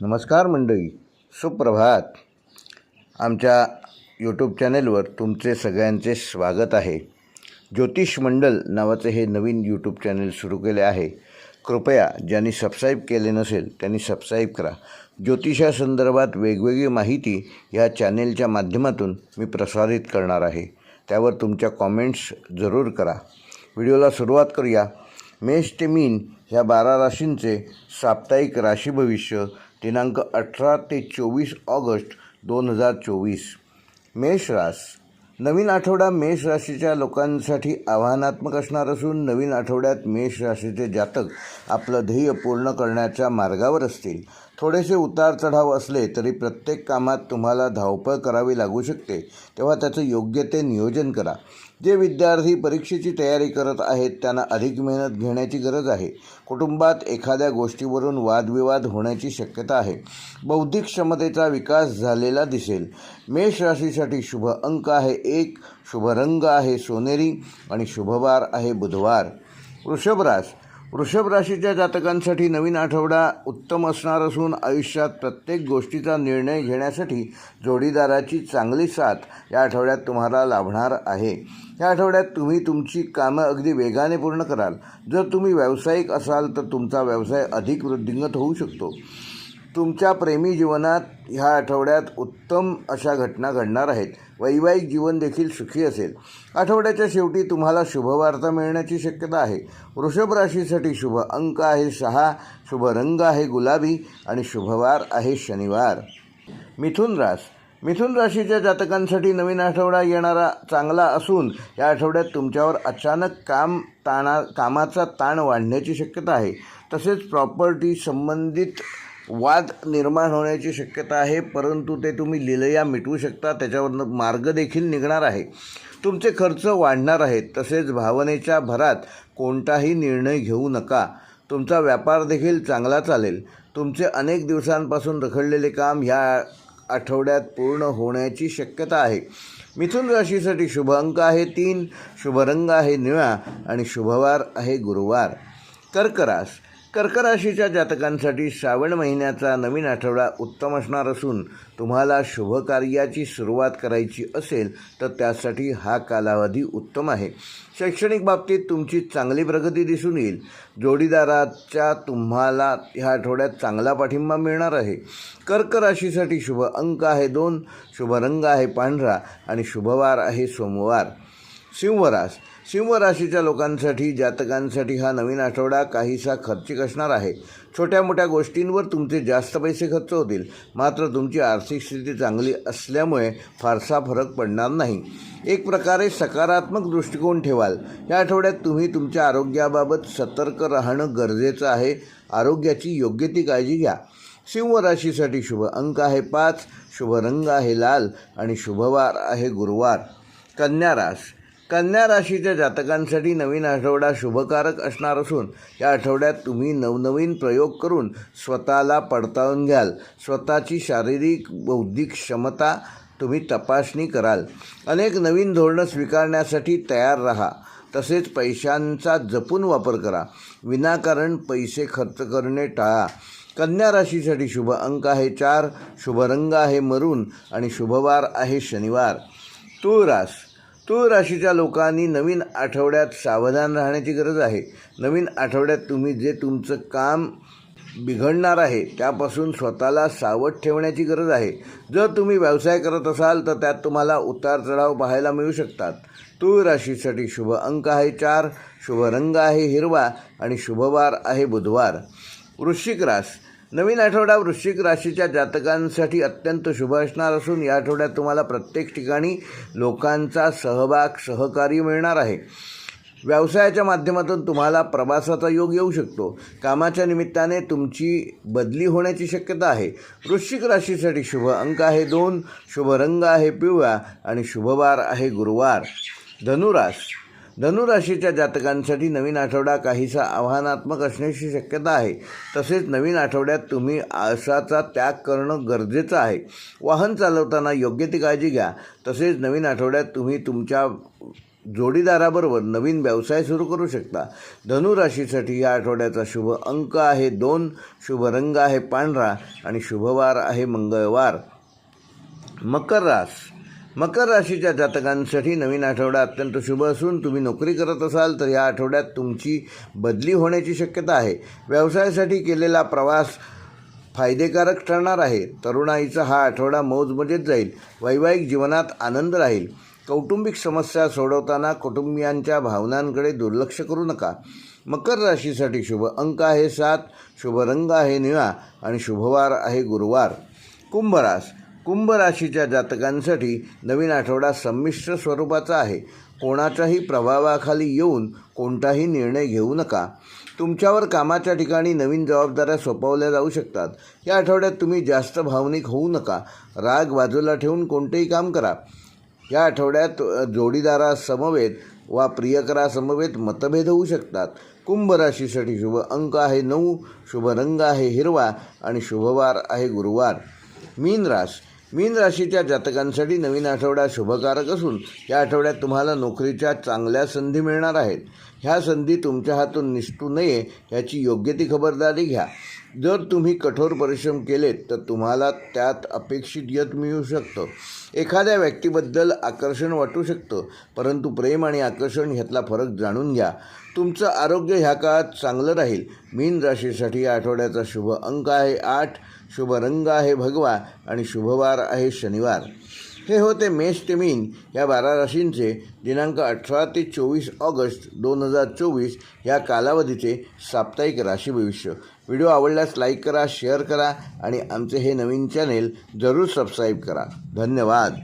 नमस्कार मंडळी सुप्रभात. आमच्या यूट्यूब चॅनेलवर तुमचे सगळ्यांचे स्वागत आहे. ज्योतिष मंडल नावाचे हे नवीन यूट्यूब चॅनेल सुरू केले आहे. कृपया ज्यांनी सबस्क्राईब केले नसेल त्यांनी सबस्क्राईब करा. ज्योतिषासंदर्भात वेगवेगळी माहिती ह्या चॅनेलच्या माध्यमातून मी प्रसारित करणार आहे. त्यावर तुमच्या कॉमेंट्स जरूर करा. व्हिडिओला सुरुवात करूया. मेष ते मीन ह्या बारा राशींचे साप्ताहिक राशी भविष्य दिनांक अठरा ते चोवीस ऑगस्ट दोन हजार चोवीस. मेष रास. नवीन आठवडा मेष राशीच्या लोकांसाठी आव्हानात्मक असणार असून नवीन आठवड्यात मेष राशीचे जातक आपलं ध्येय पूर्ण करण्याच्या मार्गावर असतील. थोडेसे उतार चढाव असले तरी प्रत्येक कामात तुम्हाला धावपळ करावी लागू शकते. तेव्हा त्याचं योग्य ते नियोजन करा. जे विद्यार्थी परीक्षेची तयारी करत आहेत त्यांना अधिक मेहनत घेण्याची गरज आहे. कुटुंबात एखाद्या गोष्टीवरून वादविवाद होण्याची शक्यता आहे. बौद्धिक क्षमतेचा विकास झालेला दिसेल. मेष राशीसाठी शुभ अंक आहे एक शुभ रंग आहे सोनेरी आणि शुभवार आहे बुधवार. वृषभराज वृषभ राशीच्या जातकांसाठी नवीन आठवडा उत्तम असणार असून आयुष्यात प्रत्येक गोष्टीचा निर्णय घेण्यासाठी जोडीदाराची चांगली साथ या आठवड्यात तुम्हाला लाभणार आहे. या आठवड्यात तुम्ही तुमची कामं अगदी वेगाने पूर्ण कराल. जर तुम्ही व्यावसायिक असाल तर तुमचा व्यवसाय अधिक वृद्धिंगत होऊ शकतो. तुमच्या प्रेमी जीवनात ह्या आठवड्यात उत्तम अशा घटना घडणार आहेत. वैवाहिक जीवन देखील सुखी असेल. आठवड्याच्या शेवटी तुम्हाला शुभवार्ता मिळण्याची शक्यता आहे. वृषभ राशीसाठी शुभ अंक आहे सहा शुभ रंग आहे गुलाबी आणि शुभवार आहे शनिवार. मिथुन रास. मिथुन राशीच्या जातकांसाठी नवीन आठवडा येणारा चांगला असून या आठवड्यात तुमच्यावर अचानक काम ताणा कामाचा ताण वाढण्याची शक्यता आहे. तसेच प्रॉपर्टी संबंधित वाद निर्माण होण्याची शक्यता आहे परंतु ते तुम्ही लिलया मिटवू शकता त्याच्यावरनं मार्ग देखील निघणार आहे. तुमचे खर्च वाढणार आहेत तसेच भावनेच्या भरात कोणताही निर्णय घेऊ नका. तुमचा व्यापार देखील चांगला चालेल. तुमचे अनेक दिवसांपासून रखडलेले काम ह्या आठवड्यात पूर्ण होण्याची शक्यता आहे. मिथुन राशीसाठी शुभ अंक आहे तीन शुभ रंग आहे निळा आणि शुभवार आहे गुरुवार. कर्करास कर्कराशीच्या जातकांसाठी श्रावण महिन्याचा नवीन आठवडा उत्तम असणार असून तुम्हाला शुभकार्याची सुरुवात करायची असेल तर त्यासाठी हा कालावधी उत्तम आहे. शैक्षणिक बाबतीत तुमची चांगली प्रगती दिसून येईल. जोडीदाराच्या तुम्हाला ह्या आठवड्यात चांगला पाठिंबा मिळणार आहे. कर्क राशीसाठी शुभ अंक आहे दोन शुभ रंग आहे पांढरा आणि शुभवार आहे सोमवार. सिंहरास सिंह राशीच्या लोकांसाठी जातकांसाठी हा नवीन आठवडा काहीसा खर्चिक असणार आहे. छोट्या मोठ्या गोष्टींवर तुमचे जास्त पैसे खर्च होतील. मात्र तुमची आर्थिक स्थिती चांगली असल्यामुळे फारसा फरक पडणार नाही. एक प्रकारे सकारात्मक दृष्टिकोन ठेवाल. या आठवड्यात तुम्ही तुमच्या आरोग्याबाबत सतर्क राहणं गरजेचं आहे. आरोग्याची योग्य ती काळजी घ्या. सिंह राशीसाठी शुभ अंक आहे पाच शुभ रंग आहे लाल आणि शुभवार आहे गुरुवार. कन्या राश. कन्या राशीच्या जातकांसाठी नवीन आठवडा शुभकारक असणार असून या आठवड्यात तुम्ही नवनवीन प्रयोग करून स्वतःला पडताळून घ्याल. स्वतःची शारीरिक बौद्धिक क्षमता तुम्ही तपासणी कराल. अनेक नवीन धोरणं स्वीकारण्यासाठी तयार राहा. तसेच पैशांचा जपून वापर करा. विनाकारण पैसे खर्च करणे टाळा. कन्या राशीसाठी शुभ अंक आहे चार शुभ रंग आहे मरून आणि शुभवार आहे शनिवार. तूळ रास तूळ राशीच्या लोकांनी नवीन आठवड्यात सावधान राहण्याची गरज आहे. नवीन आठवड्यात तुम्ही जे तुमचं काम बिघडणार आहे त्यापासून स्वतःला सावध ठेवण्याची गरज आहे. जर तुम्ही व्यवसाय करत असाल तर त्यात तुम्हाला उतार चढाव पाहायला मिळू शकतात. तूळ राशीसाठी शुभ अंक आहे चार शुभ रंग आहे हिरवा आणि शुभवार आहे बुधवार. वृश्चिक रास नवीन आठवडा वृश्चिक राशीच्या जातकांसाठी अत्यंत शुभ असणार असून या आठवड्यात तुम्हाला प्रत्येक ठिकाणी लोकांचा सहभाग सहकार्य मिळणार आहे. व्यवसायाच्या माध्यमातून तुम्हाला प्रवासाचा योग येऊ शकतो. कामाच्या निमित्ताने तुमची बदली होण्याची शक्यता आहे. वृश्चिक राशीसाठी शुभ अंक आहे दोन शुभ रंग आहे पिवळा आणि शुभवार आहे गुरुवार. धनुरास धनुराशीच्या जातकांसाठी नवीन आठवडा काहीसा आव्हानात्मक असण्याची शक्यता आहे. तसेच नवीन आठवड्यात तुम्ही आळसाचा त्याग करणं गरजेचं आहे. वाहन चालवताना योग्य ती काळजी घ्या. तसेच नवीन आठवड्यात तुम्ही तुमच्या जोडीदाराबरोबर नवीन व्यवसाय सुरू करू शकता. धनुराशीसाठी या आठवड्याचा शुभ अंक आहे दोन. शुभ रंग आहे पांढरा आणि शुभवार आहे मंगळवार. मकर रास. मकर राशीच्या जातकांसाठी नवीन आठवडा अत्यंत शुभ असून तुम्ही नोकरी करत असाल तर या आठवड्यात तुमची बदली होण्याची शक्यता आहे. व्यवसायासाठी केलेला प्रवास फायदेकारक ठरणार आहे. तरुणाईचा हा आठवडा मौजमजेत जाईल. वैवाहिक जीवनात आनंद राहील. कौटुंबिक समस्या सोडवताना कुटुंबियांच्या भावनांकडे दुर्लक्ष करू नका. मकर राशीसाठी शुभ अंक आहे सात शुभ रंग आहे निळा आणि शुभवार आहे गुरुवार. कुंभरास कुंभ राशीच्या जातकांसाठी नवीन आठवडा संमिश्र स्वरूपाचा आहे. कोणाच्याही प्रभावाखाली येऊन कोणताही निर्णय घेऊ नका. तुमच्यावर कामाच्या ठिकाणी नवीन जबाबदाऱ्या सोपवल्या जाऊ शकतात. या आठवड्यात तुम्ही जास्त भावनिक होऊ नका. राग बाजूला ठेवून कोणतेही काम करा. या आठवड्यात जोडीदारासमवेत वा प्रियकरासमवेत मतभेद होऊ शकतात. कुंभ राशीसाठी शुभ अंक आहे नऊ शुभ रंग आहे हिरवा आणि शुभवार आहे गुरुवार. मीन रास मीन राशीच्या जातकांसाठी नवीन आठवडा शुभकारक असून या आठवड्यात तुम्हाला नोकरीच्या चांगल्या संधी मिळणार आहेत. ह्या संधी तुमच्या हातून निसटू नये याची योग्य ती खबरदारी घ्या. जर तुम्ही कठोर परिश्रम केलेत तर तुम्हाला त्यात अपेक्षित यश मिळू शकतं. एखाद्या व्यक्तीबद्दल आकर्षण वाटू शकतं परंतु प्रेम आणि आकर्षण ह्यातला फरक जाणून घ्या. तुमचं आरोग्य ह्या काळात चांगलं राहील. मीन राशीसाठी या आठवड्याचा शुभ अंक आहे आठ. शुभ रंग आहे भगवा आणि शुभवार आहे शनिवार. हे होते मेष ते मीन. या बारा राशींचे दिनांक अठरा ते चोवीस ऑगस्ट दोन हजार चोवीस या कालावधीचे साप्ताहिक राशी भविष्य. व्हिडिओ आवडल्यास लाईक करा शेअर करा आणि आमचे हे नवीन चॅनेल जरूर सबस्क्राईब करा. धन्यवाद.